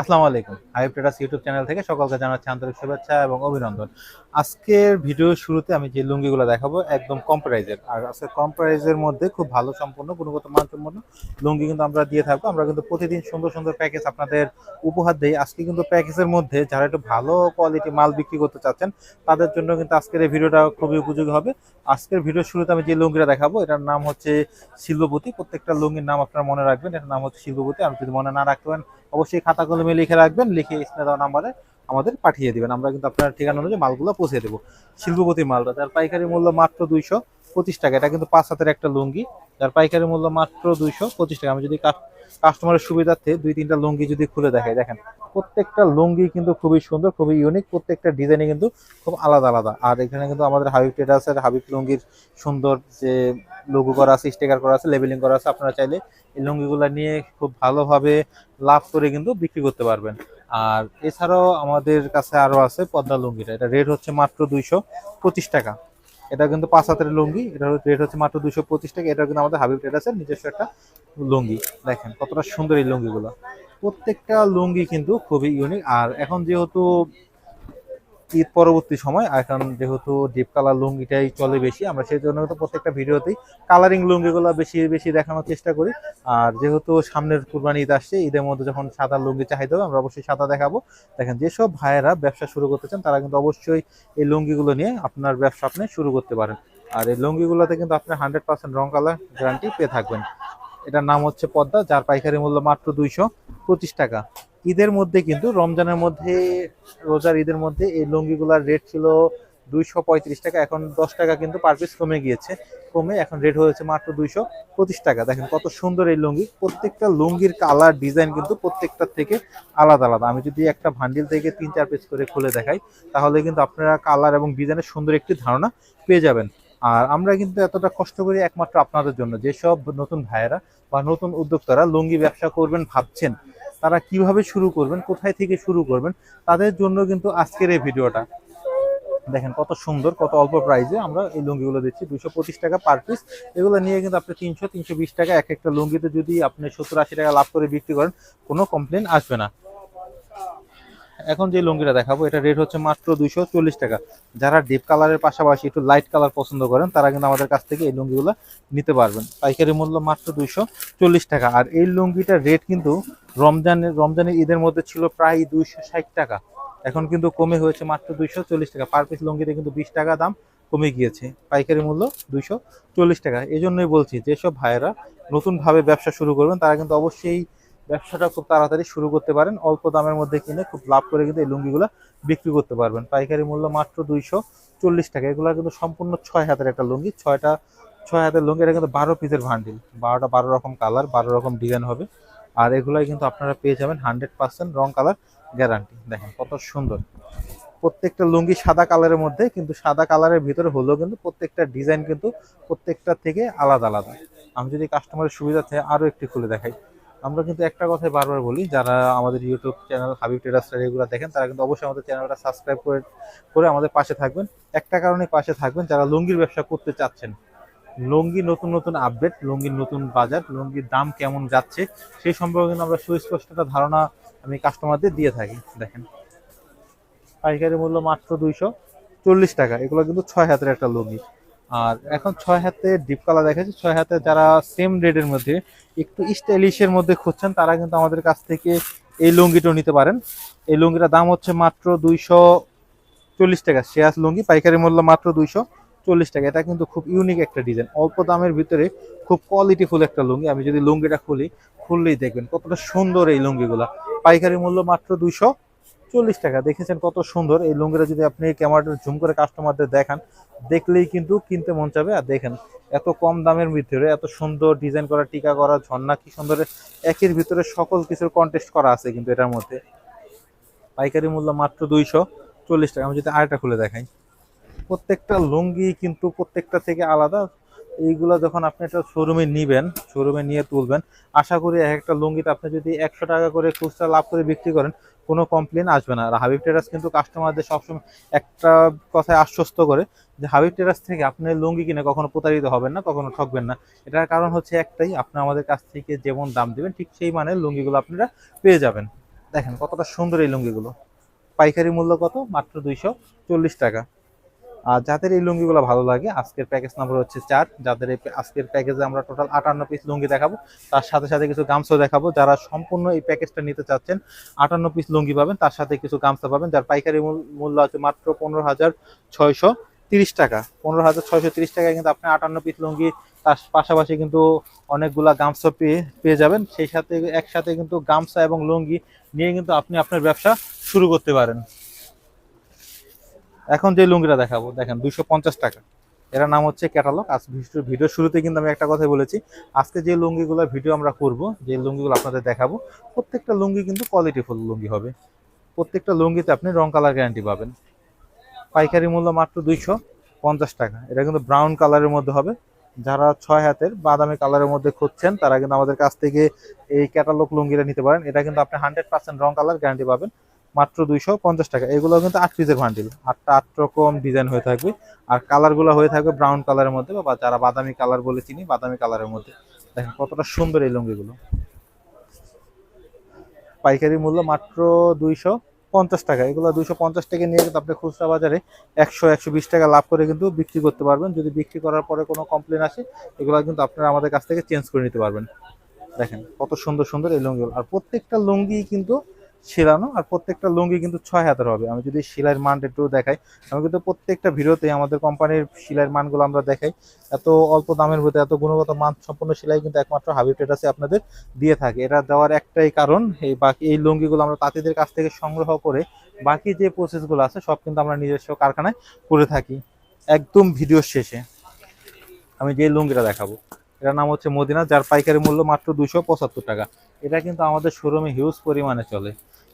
আসসালামু আলাইকুম। হাইব traders YouTube channel থেকে সকলকে জানাচ্ছি আন্তরিক শুভেচ্ছা এবং অভিনন্দন। আজকের ভিডিও শুরুতে আমি যে লুঙ্গিগুলো দেখাবো একদম কম প্রাইজের আর আজকে কম প্রাইজের মধ্যে খুব ভালো সম্পন্ন, গুণগত মানসম্পন্ন লুঙ্গি কিন্তু আমরা দিয়ে থাকব। আমরা কিন্তু প্রতিদিন সুন্দর সুন্দর প্যাকেজ আপনাদের উপহার দিই। আজকে কিন্তু প্যাকেজের মধ্যে যারা একটু ভালো কোয়ালিটি মাল বিক্রি করতে চাচ্ছেন, তাদের জন্য কিন্তু আজকের এই ভিডিওটা খুবই উপযোগী হবে। আজকের ভিডিওর শুরুতে আমি যে লুঙ্গিটা দেখাবো, এটার নাম হচ্ছে শিল্পপতি প্রত্যেকটা লুঙ্গির নাম আপনারা মনে রাখবেন, এটার নাম হচ্ছে শিল্পপতি আর যদি মনে না রাখতে পারেন, অবশ্যই খাতা লিখে রাখবেন, লিখে স্ক্রিনে নাম্বারে আমাদের পাঠিয়ে দেবেন। আমরা কিন্তু আপনার ঠিকানা অনুযায়ী মালগুলো পৌঁছে দেবো। শিল্পপতি মালটা তার পাইকারি মূল্য মাত্র দুইশো। পঁচিশ টাকা। এটা কিন্তু পাঁচ হাতের একটা লুঙ্গি। যার পাইকারি মূল্য মাত্র দুইশো পঁচিশ টাকা। আমি যদি কাস্টমারের সুবিধার্থে দুই, তিনটা লুঙ্গি যদি খুলে দেখাই, দেখেন। প্রত্যেকটা লুঙ্গি কিন্তু খুবই সুন্দর, খুবই ইউনিক প্রত্যেকটা ডিজাইনে কিন্তু খুব আলাদা আলাদা। আর এখানে কিন্তু আমাদের হাবিব ট্রেডার্সের হাবিব লুঙ্গির সুন্দর যে লোগো করা আছে স্টিকার করা আছে লেবেলিং করা আছে, আপনারা চাইলে এই লুঙ্গিগুলো নিয়ে খুব ভালোভাবে লাভ করে কিন্তু বিক্রি করতে পারবেন। আর এছাড়াও আমাদের কাছে আরও আছে পদ্মা লুঙ্গিটা। এটা রেট হচ্ছে মাত্র দুইশো পঁচিশ টাকা। এটা কিন্তু পাঁচ হাতের লুঙ্গি, এটা রেট হচ্ছে মাত্র দুশো পঁচিশ টাকা এটা কিন্তু আমাদের হাবিব আছে, নিজস্ব একটা লুঙ্গি। দেখেন কতটা সুন্দর এই লুঙ্গিগুলো। প্রত্যেকটা লুঙ্গি কিন্তু খুবই ইউনিক আর এখন যেহেতু ঈদ পরবর্তী সময় এখন যেহেতু ডিপ কালার লুঙ্গিটাই চলে বেশি, আমরা সেই জন্য কিন্তু প্রত্যেকটা ভিডিওতেই কালারিং লুঙ্গিগুলো বেশি বেশি দেখানোর চেষ্টা করি। আর যেহেতু সামনের কুরবানি ঈদ আসছে, ঈদের মধ্যে যখন সাদা লুঙ্গি চাহিদা আমরা অবশ্যই সাদা দেখাবো। দেখেন, যেসব ভাইয়েরা ব্যবসা শুরু করতে চান, তারা কিন্তু অবশ্যই এই লুঙ্গিগুলো নিয়ে আপনার ব্যবসা আপনি শুরু করতে পারেন। আর এই লুঙ্গিগুলোতে কিন্তু আপনি হান্ড্রেড পার্সেন্ট রং কালার গ্যারান্টি পেয়ে থাকবেন। এটার নাম হচ্ছে পদ্মা, যার পাইকারি মূল্য মাত্র দুইশো পঁচিশ টাকা। ঈদের মধ্যে কিন্তু, রমজানের মধ্যে, রোজার ঈদের মধ্যে এই লুঙ্গিগুলার রেট ছিল দুইশো পঁয়ত্রিশ টাকা, এখন দশ টাকা কিন্তু পার পিস কমে গিয়েছে। কমে এখন রেট হয়েছে মাত্র দুইশো পঁচিশ টাকা। দেখেন কত সুন্দর এই লুঙ্গি, প্রত্যেকটা লুঙ্গির কালার ডিজাইন কিন্তু প্রত্যেকটার থেকে আলাদা আলাদা। আমি যদি একটা ভান্ডিল থেকে তিন চার পিস করে খুলে দেখাই, তাহলে কিন্তু আপনারা কালার এবং ডিজাইনের সুন্দর একটি ধারণা পেয়ে যাবেন। আর আমরা কিন্তু এতটা কষ্ট করি একমাত্র আপনাদের জন্য। যেসব নতুন ভাইয়েরা বা নতুন উদ্যোক্তারা লুঙ্গি ব্যবসা করবেন ভাবছেন তারা কীভাবে শুরু করবেন, কোথায় থেকে শুরু করবেন, তাদের জন্য কিন্তু আজকের এই ভিডিওটা। দেখেন কত সুন্দর, কত অল্প প্রাইসে আমরা এই লুঙ্গিগুলো দিচ্ছি। দুশো পঁচিশ টাকা পার পিস এগুলো নিয়ে কিন্তু আপনি তিনশো তিনশো টাকা এক একটা লুঙ্গিতে যদি আপনি সত্তর আশি টাকা লাভ করে বিক্রি করেন, কোনো কমপ্লেন আসবে না। এখন যে লুঙ্গিটা দেখাবো, এটা রেট হচ্ছে মাত্র দুইশো চল্লিশ টাকা। যারা ডিপ কালারের পাশাপাশি একটু লাইট কালার পছন্দ করেন, তারা কিন্তু আমাদের কাছ থেকে এই লুঙ্গিগুলো নিতে পারবেন। পাইকারি মূল্য মাত্র দুইশো চল্লিশ টাকা। আর এই লুঙ্গিটার রেট কিন্তু রমজানের রমজানের ঈদের মধ্যে ছিল প্রায় দুইশো ষাট টাকা। এখন কিন্তু কমে হয়েছে মাত্র দুইশো চল্লিশ টাকা। পার পিস লুঙ্গিতে কিন্তু বিশ টাকা দাম কমে গিয়েছে। পাইকারি মূল্য দুইশো চল্লিশ টাকা। এই জন্যই বলছি, যেসব ভাইয়েরা নতুনভাবে ব্যবসা শুরু করবেন, তারা কিন্তু অবশ্যই ব্যবসাটা খুব তাড়াতাড়ি শুরু করতে পারেন। অল্প দামের মধ্যে কিনে খুব লাভ করে কিন্তু এই লুঙ্গিগুলো বিক্রি করতে পারবেন। পাইকারি মূল্য মাত্র দুইশো চল্লিশ টাকা। এগুলো কিন্তু সম্পূর্ণ ছয় হাতের একটা লুঙ্গি। ছয়টা, ছয় হাতের লুঙ্গি, এটা কিন্তু বারো পিসের ভান্ডিল বারোটা বারো রকম কালার বারো রকম ডিজাইন হবে। আর এগুলাই কিন্তু আপনারা পেয়ে যাবেন হান্ড্রেড পার্সেন্ট রং কালার গ্যারান্টি দেখেন কত সুন্দর। প্রত্যেকটা লুঙ্গি সাদা কালারের মধ্যে, কিন্তু সাদা কালারের ভিতরে হলেও কিন্তু প্রত্যেকটা ডিজাইন কিন্তু প্রত্যেকটা থেকে আলাদা আলাদা। আমি যদি কাস্টমারের সুবিধাতে আরও একটি খুলে দেখাই। আমরা কিন্তু একটা কথাই বারবার বলি, যারা আমাদের ইউটিউব চ্যানেল হাবিব টেরাসটা এগুলো দেখেন, তারা কিন্তু অবশ্যই আমাদের চ্যানেলটা সাবস্ক্রাইব করে করে আমাদের পাশে থাকবেন। একটা কারণে পাশে থাকবেন, যারা লুঙ্গির ব্যবসা করতে চাচ্ছেন। লুঙ্গি নতুন নতুন আপডেট লুঙ্গির নতুন বাজার, লুঙ্গির দাম কেমন যাচ্ছে সেই সম্পর্কে কিন্তু আমরা সুস্পষ্ট একটা ধারণা আমি কাস্টমারদের দিয়ে থাকি। দেখেন, পাইকারি মূল্য মাত্র দুইশো চল্লিশ টাকা, এগুলো কিন্তু ছয় হাতের একটা লুঙ্গি। আর এখন ছয় হাতে ডিপ কালার দেখাচ্ছি। ছয় হাতে যারা সেম রেডের মধ্যে, একটু স্টাইলিশের মধ্যে খুঁজছেন, তারা কিন্তু আমাদের কাছ থেকে এই লুঙ্গিটাও নিতে পারেন। এই লুঙ্গিটার দাম হচ্ছে মাত্র দুইশো চল্লিশ টাকা। শেয়াস লুঙ্গি, পাইকারি মূল্য মাত্র দুইশো চল্লিশ টাকা। এটা কিন্তু খুব ইউনিক একটা ডিজাইন অল্প দামের ভিতরে খুব কোয়ালিটিফুল একটা লুঙ্গি। আমি যদি লুঙ্গিটা খুলি, খুললেই দেখবেন কতটা সুন্দর এই লুঙ্গিগুলা। পাইকারি মূল্য মাত্র দুইশো চল্লিশ টাকা। দেখেছেন কত সুন্দর এই লুঙ্গিটা যদি আপনি ক্যামেরাটা জুম করে কাস্টমারদের দেখান, দেখলেই কিন্তু কিনতে মন চাবে। আর দেখেন, এত কম দামের ভিতরে, এত সুন্দর ডিজাইন করা, টিকা করা, ঝর্ণা কি সুন্দর, একের ভিতরে সকল কিছুর কন্টেস্ট করা আছে কিন্তু এটার মধ্যে। পাইকারি মূল্য মাত্র দুইশো চল্লিশ টাকা। আমি যদি আরেকটা খুলে দেখাই। প্রত্যেকটা লুঙ্গি কিন্তু প্রত্যেকটা থেকে আলাদা। এইগুলো যখন আপনি একটা শোরুমে নিবেন শোরুমে নিয়ে তুলবেন, আশা করি এক একটা লুঙ্গিতে আপনি যদি একশো টাকা করে খুচরা লাভ করে বিক্রি করেন কোনো কমপ্লেন আসবে না। আর হাবিব টেরাস কিন্তু কাস্টমারদের সবসময় একটা কথায় আশ্বস্ত করে যে হাবিব টেরাস থেকে আপনি লুঙ্গি কিনে কখনো প্রতারিত হবেন না, কখনো ঠকবেন না। এটার কারণ হচ্ছে একটাই, আপনি আমাদের কাছ থেকে যেমন দাম দেবেন, ঠিক সেই মানে লুঙ্গিগুলো আপনারা পেয়ে যাবেন। দেখেন কতটা সুন্দর এই লুঙ্গিগুলো। পাইকারি মূল্য কত? মাত্র দুইশো চল্লিশ টাকা। আর যাদের এই লুঙ্গিগুলো ভালো লাগে, আজকের প্যাকেজ নাম্বার হচ্ছে চার। যাদের এই আজকের প্যাকেজে আমরা টোটাল আটান্ন পিস লুঙ্গি দেখাবো, তার সাথে সাথে কিছু গামছাও দেখাবো। যারা সম্পূর্ণ এই প্যাকেজটা নিতে চাচ্ছেন, আটান্ন পিস লুঙ্গি পাবেন, তার সাথে কিছু গামছা পাবেন, যার পাইকারি মূল- মূল্য আছে মাত্র পনেরো হাজার ছয়শো তিরিশ টাকা। পনেরো হাজার ছয়শো তিরিশ টাকায় কিন্তু আপনি আটান্ন পিস লুঙ্গি, তার পাশাপাশি কিন্তু অনেকগুলা গামছা পেয়ে পেয়ে যাবেন। সেই সাথে একসাথে কিন্তু গামছা এবং লুঙ্গি নিয়ে কিন্তু আপনি আপনার ব্যবসা শুরু করতে পারেন। এখন যে লুঙ্গিটা দেখাবো, দেখেন পঞ্চাশ টাকা। এর নাম হচ্ছে ক্যাটালগ আজ ভিডিও শুরুতে কিন্তু আমি একটা কথা বলেছি, আজকে যে লুঙ্গিগুলোর ভিডিও আমরা করব, যে লুঙ্গিগুলো আপনাদের দেখাবো, প্রত্যেকটা লুঙ্গি কিন্তু কোয়ালিটিফুল লুঙ্গি হবে। প্রত্যেকটা লুঙ্গিতে আপনি রং কালার গ্যারান্টি পাবেন। পাইকারি মূল্য মাত্র দুইশো পঞ্চাশ টাকা। এটা কিন্তু ব্রাউন কালারের মধ্যে হবে। যারা ছয় হাতের বাদামি কালারের মধ্যে খুঁজছেন, তারা কিন্তু আমাদের কাছ থেকে এই ক্যাটালগ লুঙ্গিটা নিতে পারেন। এটা কিন্তু আপনি হান্ড্রেড পার্সেন্ট রং কালার গ্যারান্টি পাবেন। মাত্র দুইশো পঞ্চাশ টাকা। এগুলো কিন্তু আট পিসের বান্ডিল আটটা আট রকম ডিজাইন হয়ে থাকবে। আর কালারগুলো হয়ে থাকবে ব্রাউন কালারের মধ্যে বা যারা বাদামি কালার বলে চিনি, বাদামি কালারের মধ্যে। দেখেন কতটা সুন্দর এই লুঙ্গিগুলো। পাইকারি মূল্য মাত্র দুইশো পঞ্চাশ টাকা। এগুলো দুইশো পঞ্চাশ টাকা নিয়ে কিন্তু আপনি খুচরা বাজারে একশো একশো বিশ টাকা লাভ করে কিন্তু বিক্রি করতে পারবেন। যদি বিক্রি করার পরে কোনো কমপ্লেন আসে, এগুলো কিন্তু আপনারা আমাদের কাছ থেকে চেঞ্জ করে নিতে পারবেন। দেখেন কত সুন্দর সুন্দর এই লুঙ্গিগুলো। আর প্রত্যেকটা লুঙ্গি কিন্তু সেলানো আর প্রত্যেকটা লুঙ্গি কিন্তু ছয় হাতের হবে। আমি যদি সেলাইয়ের মানটা একটু দেখাই, আমি কিন্তু প্রত্যেকটা ভিডিওতে আমাদের কোম্পানির সেলাইয়ের মানগুলো আমরা দেখাই। এত অল্প দামের মধ্যে এত গুণগত মান সম্পন্ন সেলাই কিন্তু একমাত্র হাবিব ট্রেডার্সে আপনাদের দিয়ে থাকে। এটা দেওয়ার একটাই কারণ, এই বাকি এই লুঙ্গিগুলো আমরা তাঁতিদের কাছ থেকে সংগ্রহ করে বাকি যে প্রসেসগুলো আছে সব কিন্তু আমরা নিজস্ব কারখানায় করে থাকি, একদম ভিডিও শেষে। আমি যে লুঙ্গিটা দেখাবো। এটার নাম হচ্ছে মদিনা, যার পাইকারি মূল্য মাত্র দুশো পঁচাত্তর টাকা। এটা কিন্তু আমাদের শোরুমে হিউজ পরিমাণে চলে।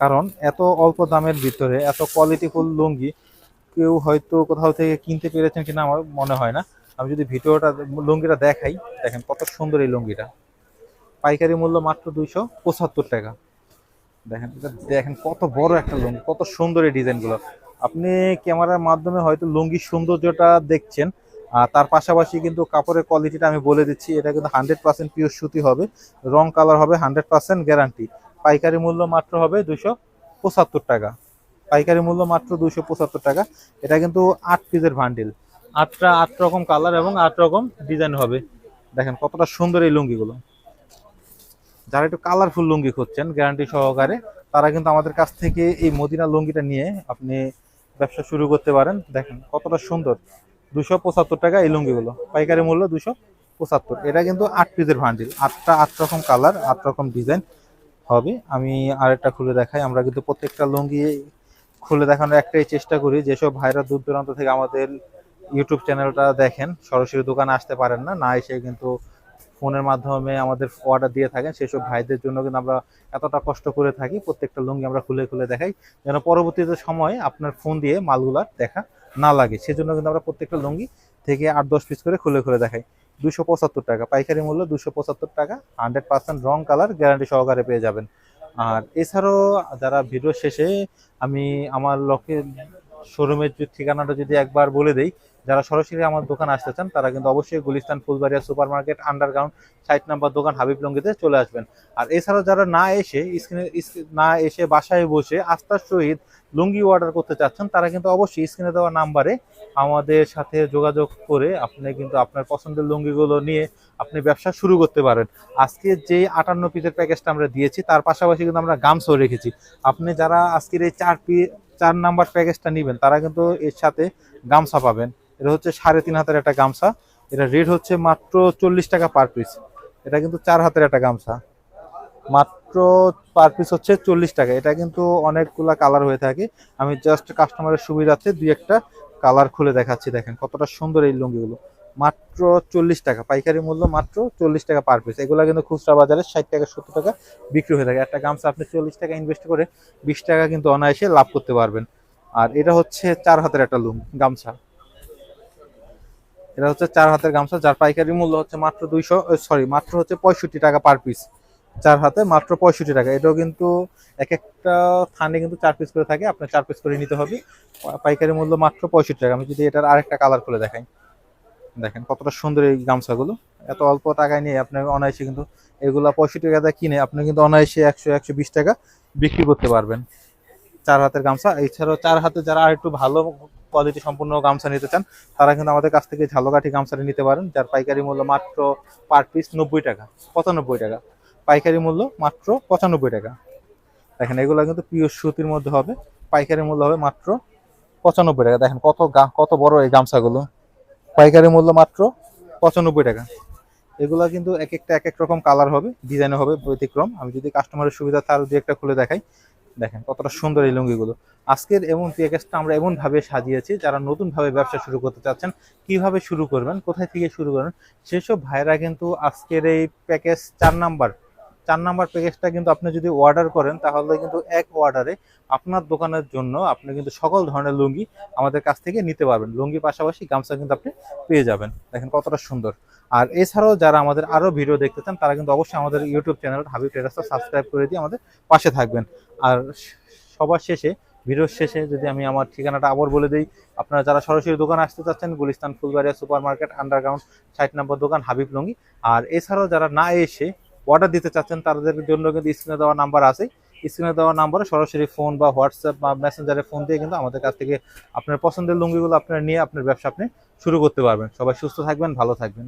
কারণ এত অল্প দামের ভিতরে, এত কোয়ালিটিফুল লুঙ্গি, কেউ হয়তো কোথাও থেকে কিনতে পেরেছেন কিনা আমার মনে হয় না। আমি যদি ভিডিওটা, লুঙ্গিটা দেখাই, দেখেন কত সুন্দর এই লুঙ্গিটা। পাইকারি মূল্য মাত্র দুইশো পঁচাত্তর টাকা। দেখেন, এটা দেখেন কত বড় একটা লুঙ্গি, কত সুন্দর এই ডিজাইনগুলো। আপনি ক্যামেরার মাধ্যমে হয়তো লুঙ্গির সৌন্দর্যটা দেখছেন আর তার পাশাপাশি কিন্তু কাপড়ের কোয়ালিটিটা আমি বলে দিচ্ছি, এটা কিন্তু হান্ড্রেড পার্সেন্ট পিওর সুতি হবে, রং কালার হবে হান্ড্রেড পার্সেন্ট গ্যারান্টি পাইকারি মূল্য মাত্র হবে দুশো পঁচাত্তর টাকা। পাইকারি মূল্য মাত্র দুশো পঁচাত্তর টাকা। এটা কিন্তু আট পিসের ভান্ডিল আটটা আট রকম কালার এবং আট রকম ডিজাইন হবে। দেখেন কতটা সুন্দর এই লুঙ্গিগুলো। যারা একটু কালারফুল লুঙ্গি খুঁজছেন গ্যারান্টি সহকারে, তারা কিন্তু আমাদের কাছ থেকে এই মদিনা লুঙ্গিটা নিয়ে আপনি ব্যবসা শুরু করতে পারেন। দেখেন কতটা সুন্দর। দুশো পঁচাত্তর টাকা এই লুঙ্গিগুলো। পাইকারি মূল্য দুশো পঁচাত্তর। এটা কিন্তু আট পিসের বান্ডিল আটটা, আট রকম কালার আট রকম ডিজাইন হবে। আমি আরেকটা খুলে দেখাই। আমরা কিন্তু প্রত্যেকটা লুঙ্গি খুলে দেখানোর একটাই চেষ্টা করি। যেসব ভাইরা দূর দূরান্ত থেকে আমাদের ইউটিউব চ্যানেলটা দেখেন, সরাসরি দোকানে আসতে পারেন না। না এসে কিন্তু ফোনের মাধ্যমে আমাদের অর্ডার দিয়ে থাকেন। সেসব ভাইদের জন্য কিন্তু আমরা এতটা কষ্ট করে থাকি। প্রত্যেকটা লুঙ্গি আমরা খুলে খুলে দেখাই। যেন পরবর্তীতে সময়ে আপনার ফোন দিয়ে মালগুলা দেখা না লাগে। সেজন্য কিন্তু আমরা প্রত্যেকটা লুঙ্গি থেকে আট দশ পিস করে খুলে খুলে দেখাই। দুশো পঁচাত্তর টাকা। পাইকারি মূল্য দুশো পঁচাত্তর টাকা। হান্ড্রেড পার্সেন্ট রং কালার গ্যারান্টি সহকারে পেয়ে যাবেন। আর এছাড়াও যারা ভিডিও শেষে আমি আমার লক্ষ্যে শোরুমের ঠিকানাটা যদি একবার বলে দেই যারা সরাসরি আমার দোকান আসতে চান, তারা কিন্তু অবশ্যই Gulistan Fulbaria super market underground site number দোকান হাবিব লঙ্গিতে চলে আসবেন। আর এছাড়াও যারা না এসে স্ক্রিনে না এসে বাসায় বসে আস্থার সহিত লুঙ্গি অর্ডার করতে চাচ্ছেন, তারা কিন্তু অবশ্যই স্ক্রিনে দেওয়া নাম্বারে আমাদের সাথে যোগাযোগ করে আপনি কিন্তু আপনার পছন্দের লুঙ্গিগুলো নিয়ে আপনি ব্যবসা শুরু করতে পারেন। আজকে যে আটান্ন পিসের প্যাকেজটা আমরা দিয়েছি, তার পাশাপাশি কিন্তু আমরা গামছও রেখেছি। আপনি যারা আজকের এই চার পি, চার নাম্বার প্যাকেজটা নেবেন, তারা কিন্তু এর সাথে গামছা পাবেন। এটা হচ্ছে সাড়ে তিন হাতের একটা গামছা। এটা রেট হচ্ছে মাত্র চল্লিশ টাকা পার পিস এটা কিন্তু চার হাতের একটা গামছা। মাত্র পার পিস হচ্ছে চল্লিশ টাকা। এটা কিন্তু অনেকগুলা কালার হয়ে থাকে। আমি জাস্ট কাস্টমারের সুবিধার্থে দুই একটা কালার খুলে দেখাচ্ছি, দেখেন। কতটা সুন্দর এই লুঙ্গিগুলো। মাত্র চল্লিশ টাকা। পাইকারি মূল্য মাত্র চল্লিশ টাকা পার পিস এগুলো কিন্তু খুচরা বাজারে ষাট টাকা, সত্তর টাকা বিক্রি হয়ে থাকে। একটা গামছা আপনি চল্লিশ টাকা ইনভেস্ট করে বিশ টাকা কিন্তু অনায়াসে লাভ করতে পারবেন। আর এটা হচ্ছে চার হাতের একটা লুম গামছা। এটা হচ্ছে চার হাতের গামছা, যার পাইকারি মূল্য হচ্ছে মাত্র দুইশো সরি মাত্র হচ্ছে পঁয়ষট্টি টাকা পার পিস চার হাতে মাত্র পঁয়ষট্টি টাকা। এটাও কিন্তু এক একটা থানে কিন্তু চার পিস করে থাকে, আপনার চার পিস করে নিতে হবে। পাইকারি মূল্য মাত্র পঁয়ষট্টি টাকা। আমি যদি এটার আরেকটা কালার খুলে দেখাই। দেখেন কতটা সুন্দর এই গামছাগুলো। এত অল্প টাকায় নিয়ে আপনার অনায়াসে কিন্তু এগুলো পঁয়ষট্টি টাকা কিনে আপনি কিন্তু অনায়াসে একশো একশো বিশ টাকা বিক্রি করতে পারবেন। চার হাতের গামছা। এছাড়াও চার হাতে যারা আর একটু ভালো কোয়ালিটি সম্পূর্ণ গামছা নিতে চান, তারা কিন্তু আমাদের কাছ থেকে ঝালকাঠি গামছাটি নিতে পারেন, যার পাইকারি মূল্য মাত্র পার পিস নব্বই টাকা, পঁচানব্বই টাকা। পাইকারি মূল্য মাত্র পঁচানব্বই টাকা। দেখেন, এগুলো কিন্তু পিওর সুতির মধ্যে হবে, পাইকারি মূল্য হবে মাত্র পঁচানব্বই টাকা। দেখেন, কত কত বড় এই গামছাগুলো। পাইকারি মূল্য মাত্র পঁচানব্বই টাকা। এগুলা কিন্তু এক একটা, এক এক রকম কালার হবে ডিজাইন হবে, ব্যতিক্রম। আমি যদি কাস্টমারের সুবিধা তার দু একটা খুলে দেখাই দেখেন কতটা সুন্দর এই লুঙ্গিগুলো। আজকের এমন প্যাকেজটা আমরা এমনভাবে সাজিয়েছি, যারা নতুনভাবে ব্যবসা শুরু করতে চাচ্ছেন, কীভাবে শুরু করবেন, কোথায় থেকে শুরু করবেন, সেসব ভাইরা কিন্তু আজকের এই প্যাকেজ চার নাম্বার চার নাম্বার প্যাকেজটা কিন্তু আপনি যদি অর্ডার করেন, তাহলে কিন্তু এক অর্ডারে আপনার দোকানের জন্য আপনি কিন্তু সকল ধরনের লুঙ্গি আমাদের কাছ থেকে নিতে পারবেন। লুঙ্গি পাশাপাশি গামছা কিন্তু আপনি পেয়ে যাবেন। দেখেন কতটা সুন্দর। আর এছাড়াও যারা আমাদের আরও ভিডিও দেখতে চান, তারা কিন্তু অবশ্যই আমাদের ইউটিউব চ্যানেল হাবিব টেরাসটা সাবস্ক্রাইব করে দিয়ে আমাদের পাশে থাকবেন। আর সবার শেষে ভিডিওর শেষে যদি আমি আমার ঠিকানাটা আবার বলে দিই, আপনারা যারা সরাসরি দোকানে আসতে চাচ্ছেন, Gulistan Fulbaria super market underground ষাট নম্বর দোকান, হাবিব লুঙ্গি। আর এছাড়াও যারা না এসে অর্ডার দিতে চাচ্ছেন, তাদের জন্য কিন্তু স্ক্রিনে দেওয়া নাম্বার আছে। স্ক্রিনে দেওয়া নাম্বারে সরাসরি ফোন বা হোয়াটসঅ্যাপ বা মেসেঞ্জারে ফোন দিয়ে কিন্তু আমাদের কাছ থেকে আপনার পছন্দের লুঙ্গিগুলো আপনার নিয়ে আপনার ব্যবসা আপনি শুরু করতে পারবেন। সবাই সুস্থ থাকবেন, ভালো থাকবেন।